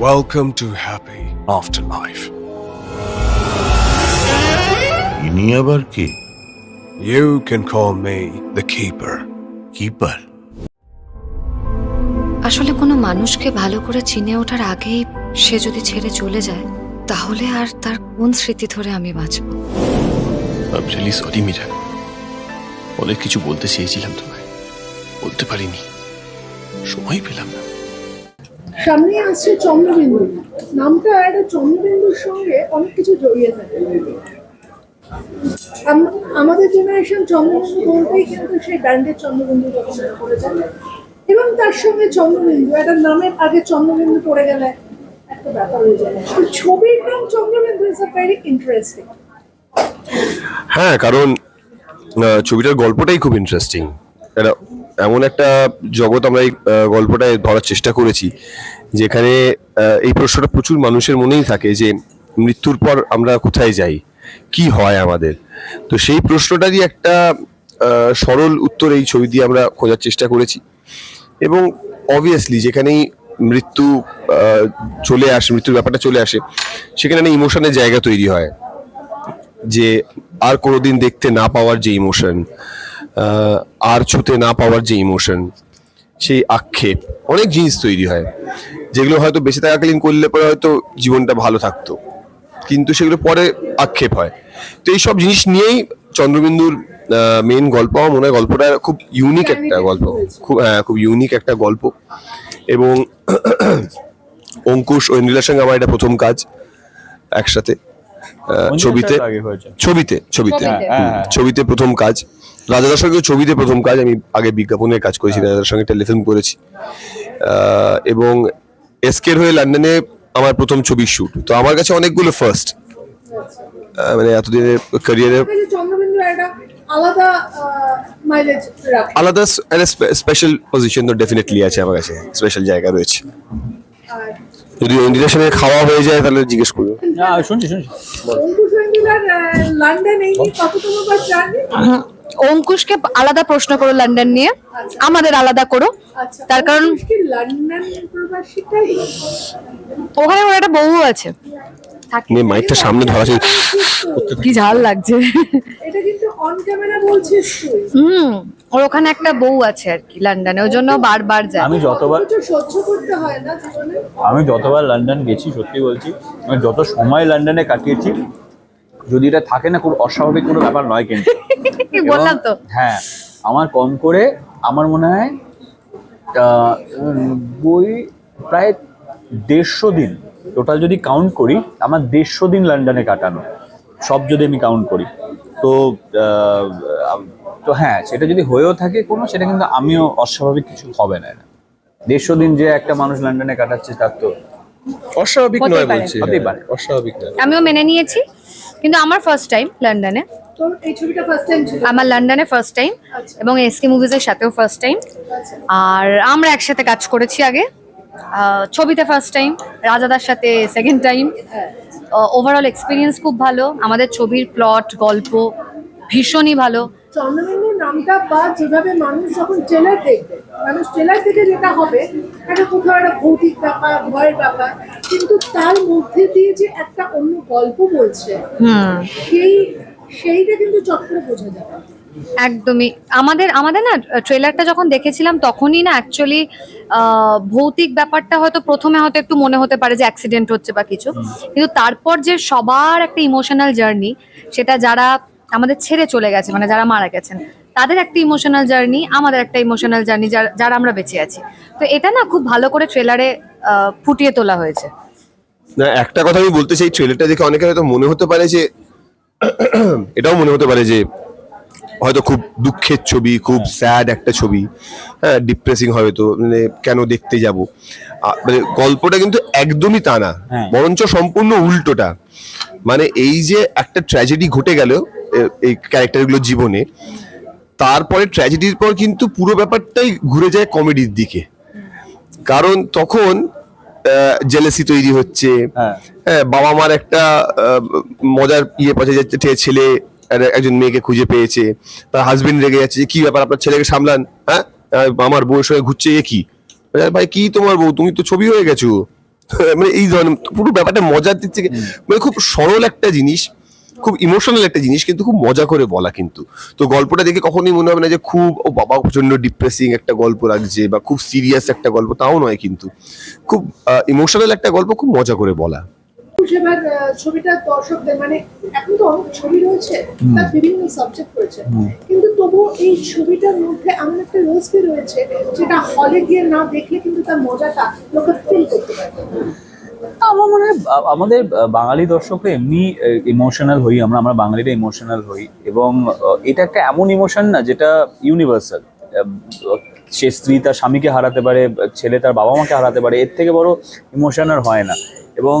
Welcome to Happy Afterlife. ইনি আবার কে? You can call me the Keeper. Keeper আসলে কোনো মানুষকে ভালো করে চিনে ওঠার আগেই সে যদি ছেড়ে চলে যায় তাহলে আর তার কোন স্মৃতি ধরে আমি বাঁচব? Really sorry Meera. অনেক কিছু বলতে চেয়েছিলাম তোমায়। বলতে পারিনি। সময় পেলাম না। সামনে আসছে চন্দ্রবিন্দু। নামটা একটা চন্দ্রবিন্দুর সঙ্গে অনেক কিছু জড়িয়ে থাকে। আমাদের জেনারেশন চন্দ্রবিন্দু বলতেই কিন্তু সেই ব্যান্ডের চন্দ্রবিন্দু পড়ে যায় এবং তার সঙ্গে চন্দ্রবিন্দু, একটা নামের আগে চন্দ্রবিন্দু পড়ে গেলে হয়ে ছবির নাম ইজ ইন্টারেস্টিং হ্যাঁ কারণ ছবিটার গল্পটাই খুব ইন্টারেস্টিং এটা এমন একটা জগৎ আমরা এই গল্পটায় ধরার চেষ্টা করেছি, যেখানে এই প্রশ্নটা প্রচুর মানুষের মনেই থাকে যে মৃত্যুর পর আমরা কোথায় যাই, কি হয় আমাদের? তো সেই প্রশ্নটারই একটা সরল উত্তর এই ছবি দিয়ে আমরা খোঁজার চেষ্টা করেছি এবং অবভিয়াসলি যেখানেই মৃত্যু চলে আসে, মৃত্যুর ব্যাপারটা চলে আসে, সেখানে একটা ইমোশনের জায়গা তৈরি হয় যে আর কোনোদিন দেখতে না পাওয়ার যে ইমোশন আর ছুতে না পাওয়ার যে ইমোশন সেই আক্ষেপ অনেক জিনিস তৈরি হয়। যেগুলো হয়তো বেঁচে থাকাকালীন করলে পরে হয়তো জীবনটা ভালো থাকতো কিন্তু সেগুলো পরে আক্ষেপ হয়। তো এই সব জিনিস নিয়েই চন্দ্রবিন্দুর মেন গল্প আমার মনে হয় গল্পটা খুব ইউনিক একটা গল্প। খুব হ্যাঁ খুব ইউনিক একটা গল্প। এবং অঙ্কুশ ও ইন্দ্রিলার সঙ্গে আমার এটা প্রথম কাজ একসাথে। ছবিতে ছবিতে ছবিতে হ্যাঁ, হ্যাঁ। ছবিতে প্রথম কাজ। রাজাদার সঙ্গে ছবিতে প্রথম কাজ আমি আগে বিজ্ঞাপনের কাজ করেছি রাজাদার সঙ্গে টেলিফিল্ম করেছি। এবং এসকের হয়ে লন্ডনে আমার প্রথম ছবির শুট। তো আমার কাছে অনেকগুলো ফার্স্ট মানে এতদিনের ক্যারিয়ারে চন্দ্রবিন্দু একটা আলাদা আলাদা স্পেশাল পজিশন তো ডেফিনেটলি আছে আমার কাছে স্পেশাল জায়গা রয়েছে। যদি ইন্ডিয়ার সঙ্গে খাওয়া হয়ে যায় তাহলে জিজ্ঞেস করব। শুনছি শুনছি। জার্নি? অঙ্কুশকে আলাদা প্রশ্ন করো লন্ডন নিয়ে। আমাদের আলাদা করো। আচ্ছা তার কারণ ওখানে ওর একটা বউ আছে। নে মাইকটা সামনে ধরা ছিল কি ঝাল লাগছে। এটা কিন্তু অন ক্যামেরা বলছিস তুই হুম। ওর ওখানে একটা বউ আছে আর কি লন্ডনে ওর জন্য বারবার যায়। আমি যতবার সহ্য করতে হয় না জীবনে? আমি যতবার লন্ডন গেছি সত্যি বলছি আমি যত সময় লন্ডনে কাটিয়েছি যদি এটা থাকে না খুব অস্বাভাবিক কোনো ব্যাপার নয় কিন্তু। বললাম তো। হ্যাঁ আমার কম করে আমার মনে হয় বই প্রায় দেড়শো দিন টোটাল যদি কাউন্ট করি আমার দেড়শো দিন লন্ডনে কাটানো সব যদি আমি কাউন্ট করি। তো আহ, তো হ্যাঁ সেটা যদি হয়েও থাকে কোনো সেটা কিন্তু আমিও অস্বাভাবিক কিছু হবে না। দেড়শো দিন যে একটা মানুষ লন্ডনে কাটাচ্ছে তার তো অস্বাভাবিক নয় পারে। বলছি হতেই পারে। অস্বাভাবিক নয় আমিও মেনে নিয়েছি কিন্তু আমার ফার্স্ট টাইম লন্ডনে এই ছবিটা ফার্স্ট টাইম ছিল আমার লন্ডনে ফার্স্ট টাইম আচ্ছা। এবং এসকে মুভিজের সাথেও ফার্স্ট টাইম আচ্ছা। আর আমরা একসাথে কাজ করেছি আগে ছবিতে ফার্স্ট টাইম রাজাদার সাথে সেকেন্ড টাইম ওভারঅল এক্সপিরিয়েন্স খুব ভালো আমাদের ছবির প্লট গল্প ভীষণই ভালো চন্দ্রবিন্দু নামটা বা যেভাবে মানুষ যখন ট্রেলার দেখবে মানুষ ট্রেলার দেখে যেটা হবে একটা কোথাও একটা ভৌতিক ব্যাপার ভয়ের ব্যাপার। কিন্তু তার মধ্যে দিয়ে যে একটা অন্য গল্প বলছে সেই সেইটা কিন্তু চট করে বোঝা যাবে একদমই। আমাদের আমাদের না ট্রেলারটা যখন দেখেছিলাম তখনই না অ্যাকচুয়ালি ভৌতিক ব্যাপারটা হয়তো প্রথমে হয়তো একটু মনে হতে পারে যে অ্যাক্সিডেন্ট হচ্ছে বা কিছু। কিন্তু তারপর যে সবার একটা ইমোশনাল জার্নি সেটা যারা আমাদের ছেড়ে চলে গেছে মানে যারা মারা গেছেন। তাদের একটা ইমোশনাল জার্নি আমাদের একটা ইমোশনাল জার্নি যারা আমরা বেঁচে আছি। তো এটা না খুব ভালো করে ট্রেলারে ফুটিয়ে তোলা হয়েছে। না একটা কথা আমি বলতে চাই ট্রেলারটা দেখে অনেকে হয়তো মনে হতে পারে যে এটাও মনে হতে পারে যে হয়তো খুব দুঃখের ছবি খুব স্যাড একটা ছবি। হ্যাঁ ডিপ্রেসিং হয়তো মানে কেন দেখতে যাব? মানে গল্পটা কিন্তু একদমই তা না হ্যাঁ। বরঞ্চ সম্পূর্ণ উল্টোটা। মানে এই যে একটা ট্র্যাজেডি ঘটে গেল এই ক্যারেক্টারগুলো জীবনে। তারপরে ট্র্যাজেডির পর কিন্তু পুরো ব্যাপারটাই ঘুরে যায় কমেডির দিকে। কারণ তখন জেলেসি তৈরি হচ্ছে। হ্যাঁ। হ্যাঁ বাবা মার একটা মজার ইয়ে পাচ্ছে যে ছেলে একজন মেয়েকে খুঁজে পেয়েছে। তার হাজবেন্ড রেগে যাচ্ছে যে কি ব্যাপার আপনার ছেলেকে সামলান? হ্যাঁ? আমার বউয়ের সঙ্গে ঘুরছে এ কি? ভাই কি তোমার বউ? তুমি তো ছবি হয়ে গেছো। মানে এই ধরনের পুরো ব্যাপারটা মজার দিক থেকে মানে খুব সরল একটা জিনিস। খুব ইমোশনাল একটা জিনিস কিন্তু খুব মজা করে বলা কিন্তু। তো গল্পটা দেখে কখনোই মনে হবে না যে খুব ও বাবা প্রচণ্ড ডিপ্রেসিং একটা গল্প লাগছে বা খুব সিরিয়াস একটা গল্প তাও নয় কিন্তু। খুব ইমোশনাল একটা গল্প খুব মজা করে বলা। সেবার ছবিটা দর্শকদের মানে এখন তো অনেক ছবি রয়েছে তার বিভিন্ন সাবজেক্ট রয়েছে। কিন্তু তবু এই ছবিটার মধ্যে এমন একটা রোজকে রয়েছে যেটা হলে গিয়ে না দেখলে কিন্তু তার মজাটা লোকে ফিল করতে পারবে আমার মনে হয় আমাদের বাঙালি দর্শকরা এমনি ইমোশনাল হই, আমরা আমরা বাঙালিরা ইমোশনাল হই এবং এটা একটা এমন ইমোশন না যেটা ইউনিভার্সাল সে স্ত্রী তার স্বামীকে হারাতে পারে, ছেলে তার বাবা মাকে হারাতে পারে, এর থেকে বড় ইমোশন আর হয় না। এবং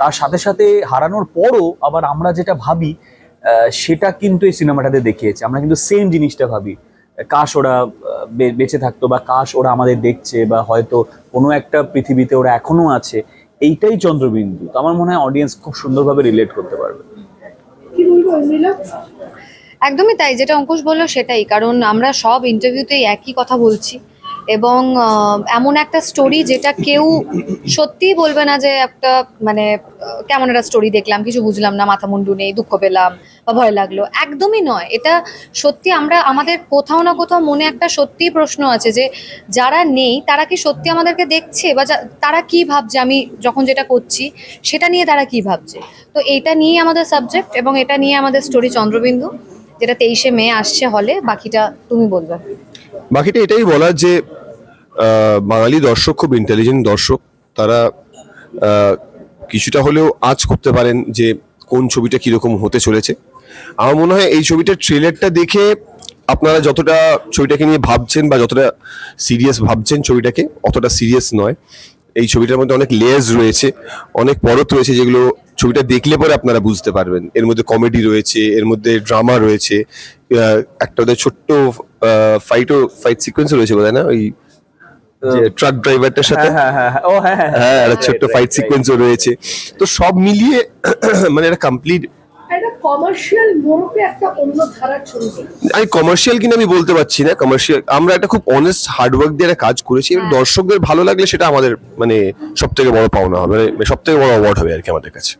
তার সাথে সাথে হারানোর পরও আবার আমরা যেটা ভাবি সেটা কিন্তু এই সিনেমাটাতে দেখিয়েছে। আমরা কিন্তু সেম জিনিসটা ভাবি। কাশ ওরা বেঁচে থাকতো বা কাশ ওরা আমাদের দেখছে বা হয়তো কোনো একটা পৃথিবীতে ওরা এখনও আছে। এইটাই চন্দ্রবিন্দু। তো আমার মনে হয় অডিয়েন্স খুব সুন্দরভাবে রিলেট করতে পারবে। কি বলব একদমই তাই যেটা অঙ্কুশ বলল সেটাই। কারণ আমরা সব ইন্টারভিউতেই একই কথা বলছি। এবং এমন একটা স্টোরি যেটা কেউ সত্যিই বলবে না যে একটা মানে কেমন একটা স্টোরি দেখলাম, কিছু বুঝলাম না, মাথা মুন্ডু নেই, দুঃখ পেলাম বা ভয় লাগল। একদমই নয়। এটা সত্যি আমরা, আমাদের কোথাও না কোথাও মনে একটা সত্যিই প্রশ্ন আছে যে, যারা নেই, তারা কি সত্যি আমাদেরকে দেখছে? বা তারা কি ভাবছে? আমি যখন যেটা করছি, সেটা নিয়ে তারা কি ভাবছে? তো এটা নিয়ে আমাদের সাবজেক্ট এবং এটা নিয়ে আমাদের স্টোরি চন্দ্রবিন্দু, যেটা তেইশে মে আসছে হলে বাকিটা তুমি বলবে। বাকিটা এটাই বলার যে বাঙালি দর্শক খুব ইন্টেলিজেন্ট দর্শক, তারা কিছুটা হলেও আজ করতে পারেন যে কোন ছবিটা কীরকম হতে চলেছে। আমার মনে হয় এই ছবিটার ট্রেলারটা দেখে আপনারা যতটা ছবিটাকে নিয়ে ভাবছেন বা যতটা সিরিয়াস ভাবছেন ছবিটাকে, অতটা সিরিয়াস নয়। এই ছবিটার মধ্যে অনেক লেয়ার্স রয়েছে, অনেক পরত রয়েছে যেগুলো ছবিটা দেখলে পরে আপনারা বুঝতে পারবেন। এর মধ্যে কমেডি রয়েছে, এর মধ্যে ড্রামা রয়েছে একটা ওদের ছোট্ট ফাইট ফাইটও ফাইট সিকোয়েন্সও রয়েছে বোধ না? ওই ট্রাক ড্রাইভারটার সাথে? হ্যাঁ হ্যাঁ হ্যাঁ ও হ্যাঁ হ্যাঁ হ্যাঁ একটা ছোট্ট ফাইট সিকোয়েন্সও রয়েছে। তো সব মিলিয়ে মানে একটা কমপ্লিট কমার্শিয়াল মোড়কে একটা অন্য ছবি আমি কমার্শিয়াল কিনা আমি বলতে পারছি না। কমার্শিয়াল আমরা একটা খুব অনেস্ট হার্ডওয়ার্ক দিয়ে একটা কাজ করেছি। দর্শকদের ভালো লাগলে সেটা আমাদের মানে সব থেকে বড় পাওনা হবে মানে সব থেকে বড় অ্যাওয়ার্ড হবে আর কি আমাদের কাছে।